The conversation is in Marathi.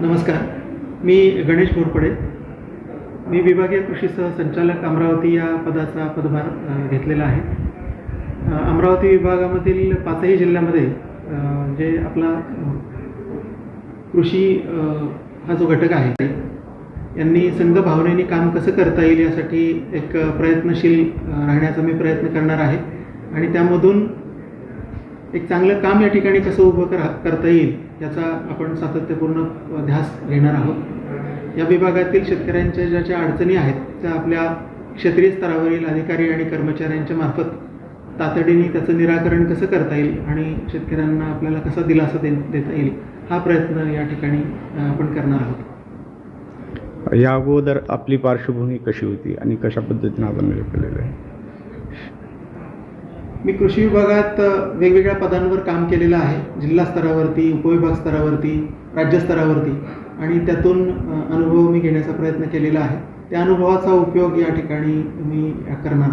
नमस्कार. मी गणेश घोरपडे मी विभागीय कृषी सहसंचालक अमरावती या पदाचा पदभार घेतलेला आहे. अमरावती विभागामधील पाचही जिल्ह्यामध्ये जे आपला कृषी हा जो घटक आहे यांनी संघ भावनेने काम कसं करता येईल यासाठी एक प्रयत्नशील राहण्याचा मी प्रयत्न करणार आहे. आणि त्यामधून एक चांगलं काम या ठिकाणी कसं उभं करा करता येईल याचा आपण सातत्यपूर्ण ध्यास घेणार आहोत. या विभागातील शेतकऱ्यांच्या ज्या ज्या अडचणी आहेत त्या आपल्या क्षेत्रीय स्तरावरील अधिकारी आणि कर्मचाऱ्यांच्या मार्फत तातडीने त्याचं निराकरण कसं करता येईल आणि शेतकऱ्यांना आपल्याला कसा दिलासा दे देता येईल हा प्रयत्न या ठिकाणी आपण करणार आहोत. या अगोदर आपली पार्श्वभूमी कशी होती आणि कशा पद्धतीनं आपण केलेलं आहे? मी कृषी विभागात वेगवेगळ्या पदांवर काम केलेलं आहे. जिल्हा स्तरावरती उपविभाग स्तरावरती राज्यस्तरावरती आणि त्यातून अनुभव मी घेण्याचा प्रयत्न केलेला आहे. त्या अनुभवाचा उपयोग या ठिकाणी मी करणार आहे.